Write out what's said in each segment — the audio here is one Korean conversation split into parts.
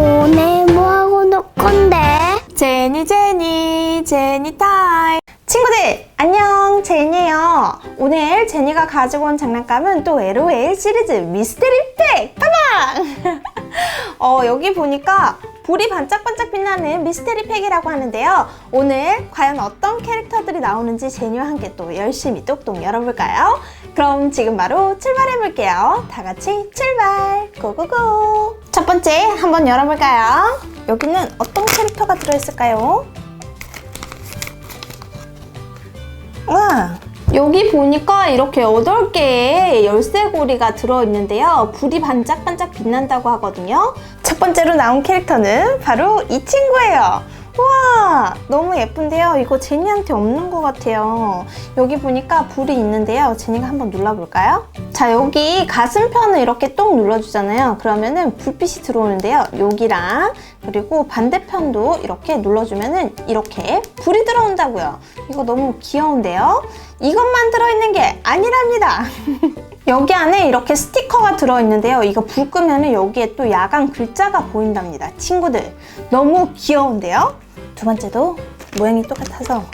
오늘 뭐하고 놀 건데? 제니 제니 제니 타임. 친구들 안녕. 제니예요. 오늘 제니가 가지고 온 장난감은 또 LOL 시리즈 미스테리 팩. 빠방! 어 여기 보니까 불이 반짝반짝 빛나는 미스테리 팩이라고 하는데요. 오늘 과연 어떤 캐릭터들이 나오는지 제니와 함께 또 열심히 똑똑 열어볼까요? 그럼 지금 바로 출발해볼게요. 다 같이 출발. 고고고 첫 번째 한번 열어볼까요? 여기는 어떤 캐릭터가 들어있을까요? 와 여기 보니까 이렇게 8개의 열쇠고리가 들어있는데요. 불이 반짝반짝 빛난다고 하거든요. 첫 번째로 나온 캐릭터는 바로 이 친구예요. 와 너무 예쁜데요. 이거 제니한테 없는 것 같아요. 여기 보니까 불이 있는데요. 제니가 한번 눌러볼까요? 자 여기 가슴편을 이렇게 똑 눌러주잖아요. 그러면은 불빛이 들어오는데요. 여기랑 그리고 반대편도 이렇게 눌러주면은 이렇게 불이 들어온다고요. 이거 너무 귀여운데요. 이것만 들어있는 게 아니랍니다. 여기 안에 이렇게 스티커가 들어있는데요. 이거 불 끄면은 여기에 또 야간 글자가 보인답니다. 친구들 너무 귀여운데요. 두 번째도 모양이 똑같아서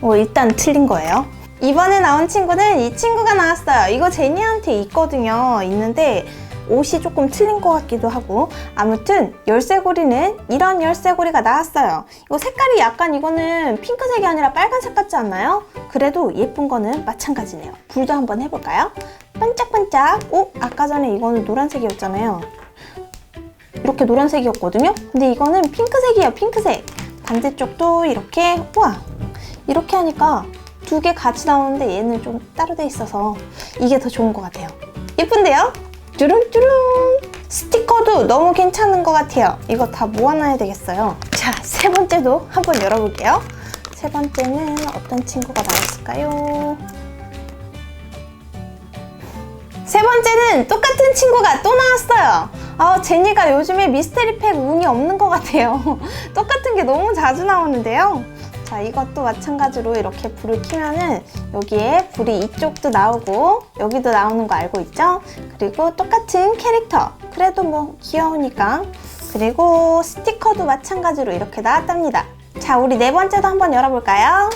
어, 일단 틀린 거예요. 이번에 나온 친구는 이 친구가 나왔어요. 이거 제니한테 있거든요. 있는데 옷이 조금 틀린 것 같기도 하고 아무튼 열쇠고리는 이런 열쇠고리가 나왔어요. 이거 색깔이 약간 이거는 핑크색이 아니라 빨간색 같지 않나요? 그래도 예쁜 거는 마찬가지네요. 불도 한번 해볼까요? 반짝반짝. 오, 아까 전에 이거는 노란색이었잖아요. 이렇게 노란색이었거든요. 근데 이거는 핑크색이에요. 핑크색. 반대쪽도 이렇게 우와 이렇게 하니까 두 개 같이 나오는데 얘는 좀 따로 돼 있어서 이게 더 좋은 것 같아요. 예쁜데요? 쭈룽쭈룽 스티커도 너무 괜찮은 것 같아요. 이거 다 모아놔야 되겠어요. 자, 세 번째도 한번 열어볼게요. 세 번째는 어떤 친구가 나왔을까요? 세 번째는 똑같은 친구가 또 나왔어요. 아, 제니가 요즘에 미스테리 팩 운이 없는 것 같아요. 똑같은 게 너무 자주 나오는데요. 자, 이것도 마찬가지로 이렇게 불을 켜면은 여기에 불이 이쪽도 나오고 여기도 나오는 거 알고 있죠? 그리고 똑같은 캐릭터. 그래도 뭐 귀여우니까. 그리고 스티커도 마찬가지로 이렇게 나왔답니다. 자, 우리 네 번째도 한번 열어볼까요?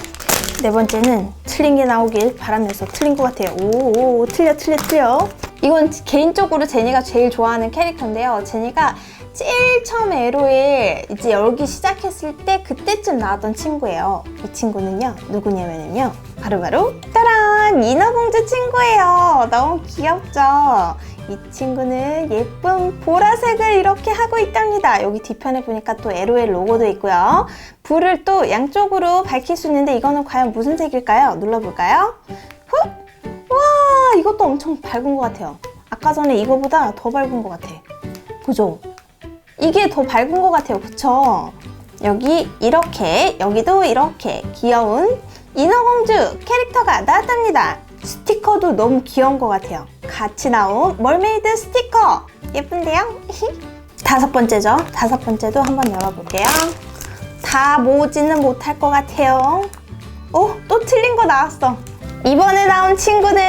네 번째는 틀린 게 나오길 바라면서 틀린 것 같아요. 오, 오 틀려, 틀려, 틀려. 이건 개인적으로 제니가 제일 좋아하는 캐릭터인데요. 제니가 제일 처음에 에로에 이제 열기 시작했을 때 그때쯤 나왔던 친구예요. 이 친구는요, 누구냐면요. 바로 바로, 따란! 인어공주 친구예요. 너무 귀엽죠? 이 친구는 예쁜 보라색을 이렇게 하고 있답니다. 여기 뒤편에 보니까 또 LOL 로고도 있고요. 불을 또 양쪽으로 밝힐 수 있는데 이거는 과연 무슨 색일까요? 눌러볼까요? 훅! 와, 이것도 엄청 밝은 것 같아요. 아까 전에 이거보다 더 밝은 것 같아. 그죠? 이게 더 밝은 것 같아요. 그쵸? 여기 이렇게, 여기도 이렇게 귀여운 인어공주 캐릭터가 나왔답니다. 스티커도 너무 귀여운 것 같아요. 같이 나온 멀메이드 스티커. 예쁜데요? 다섯 번째죠. 다섯 번째도 한번 열어볼게요. 다 모으지는 못할 것 같아요. 오, 또 틀린 거 나왔어. 이번에 나온 친구는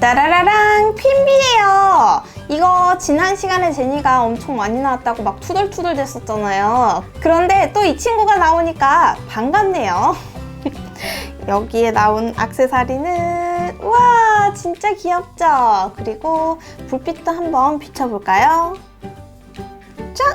따라라랑 핀비예요. 이거 지난 시간에 제니가 엄청 많이 나왔다고 막 투덜투덜 됐었잖아요. 그런데 또 이 친구가 나오니까 반갑네요. 여기에 나온 악세사리는 우와 진짜 귀엽죠? 그리고 불빛도 한번 비춰볼까요? 짠!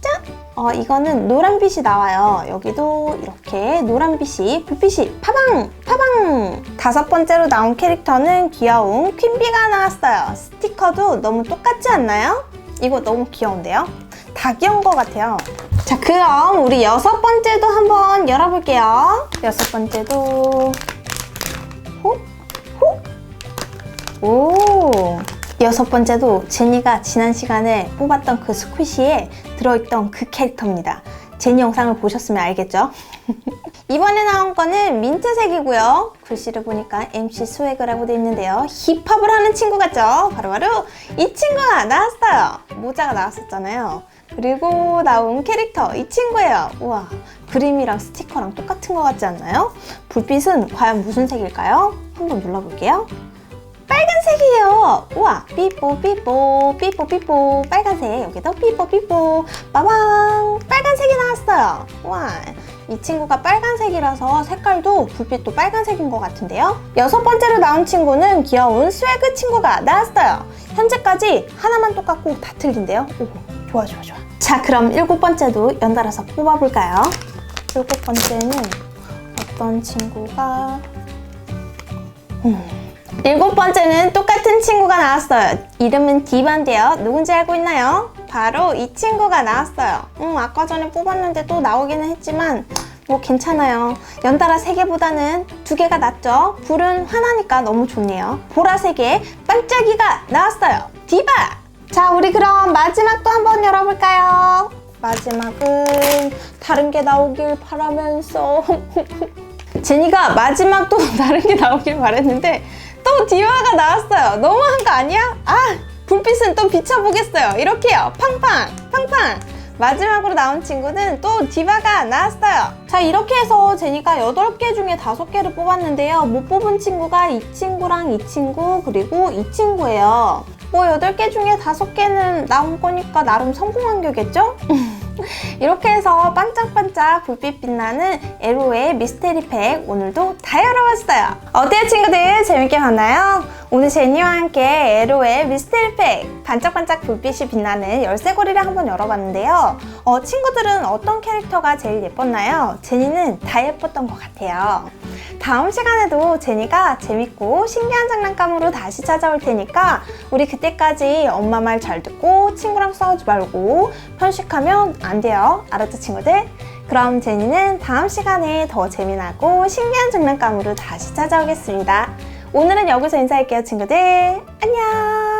짠! 어, 이거는 노란빛이 나와요. 여기도 이렇게 노란빛이 불빛이 파방! 파방! 다섯 번째로 나온 캐릭터는 귀여운 퀸비가 나왔어요. 스티커도 너무 똑같지 않나요? 이거 너무 귀여운데요? 다 귀여운 것 같아요. 자, 그럼 우리 여섯 번째도 한번 열어볼게요. 여섯 번째도 호? 호? 오! 여섯 번째도 제니가 지난 시간에 뽑았던 그 스퀴시에 들어있던 그 캐릭터입니다. 제니 영상을 보셨으면 알겠죠? 이번에 나온 거는 민트색이고요. 글씨를 보니까 MC 스웨그라고 되어 있는데요. 힙합을 하는 친구 같죠? 바로 바로 이 친구가 나왔어요. 모자가 나왔었잖아요. 그리고 나온 캐릭터 이 친구예요. 우와 그림이랑 스티커랑 똑같은 것 같지 않나요? 불빛은 과연 무슨 색일까요? 한번 눌러볼게요. 빨간색이에요. 어, 우와, 삐뽀, 삐뽀, 삐뽀, 삐뽀, 빨간색, 여기도 삐뽀, 삐뽀, 빠방, 빨간색이 나왔어요. 우와, 이 친구가 빨간색이라서 색깔도 불빛도 빨간색인 것 같은데요. 여섯 번째로 나온 친구는 귀여운 스웨그 친구가 나왔어요. 현재까지 하나만 똑같고 다 틀린데요. 오, 좋아, 좋아, 좋아. 자, 그럼 일곱 번째도 연달아서 뽑아볼까요? 일곱 번째는 어떤 친구가 일곱 번째는 친구가 나왔어요. 이름은 디바인데요. 누군지 알고 있나요? 바로 이 친구가 나왔어요. 음, 아까 전에 뽑았는데 또 나오기는 했지만 뭐 괜찮아요. 연달아 세 개보다는 두 개가 낫죠. 불은 하나니까 너무 좋네요. 보라색의 반짝이가 나왔어요. 디바! 자, 우리 그럼 마지막도 한번 열어볼까요? 마지막은 다른 게 나오길 바라면서 제니가 마지막 또 다른 게 나오길 바랬는데 또 디바가 나왔어요. 너무한 거 아니야? 아 불빛은 또 비춰보겠어요. 이렇게요. 팡팡 팡팡. 마지막으로 나온 친구는 또 디바가 나왔어요. 자 이렇게 해서 제니가 8개 중에 5개를 뽑았는데요. 못 뽑은 친구가 이 친구랑 이 친구 그리고 이 친구예요. 뭐 8개 중에 5개는 나온 거니까 나름 성공한 격겠죠? 이렇게 해서 반짝반짝 불빛 빛나는 에로의 미스테리 팩 오늘도 다 열어봤어요. 어때요 친구들? 재밌게 봤나요? 오늘 제니와 함께 에로의 미스테리 팩 반짝반짝 불빛이 빛나는 열쇠고리를 한번 열어봤는데요. 어, 친구들은 어떤 캐릭터가 제일 예뻤나요? 제니는 다 예뻤던 것 같아요. 다음 시간에도 제니가 재밌고 신기한 장난감으로 다시 찾아올 테니까 우리 그때까지 엄마 말 잘 듣고 친구랑 싸우지 말고 편식하면 안 돼요. 알았죠, 친구들? 그럼 제니는 다음 시간에 더 재미나고 신기한 장난감으로 다시 찾아오겠습니다. 오늘은 여기서 인사할게요, 친구들. 안녕!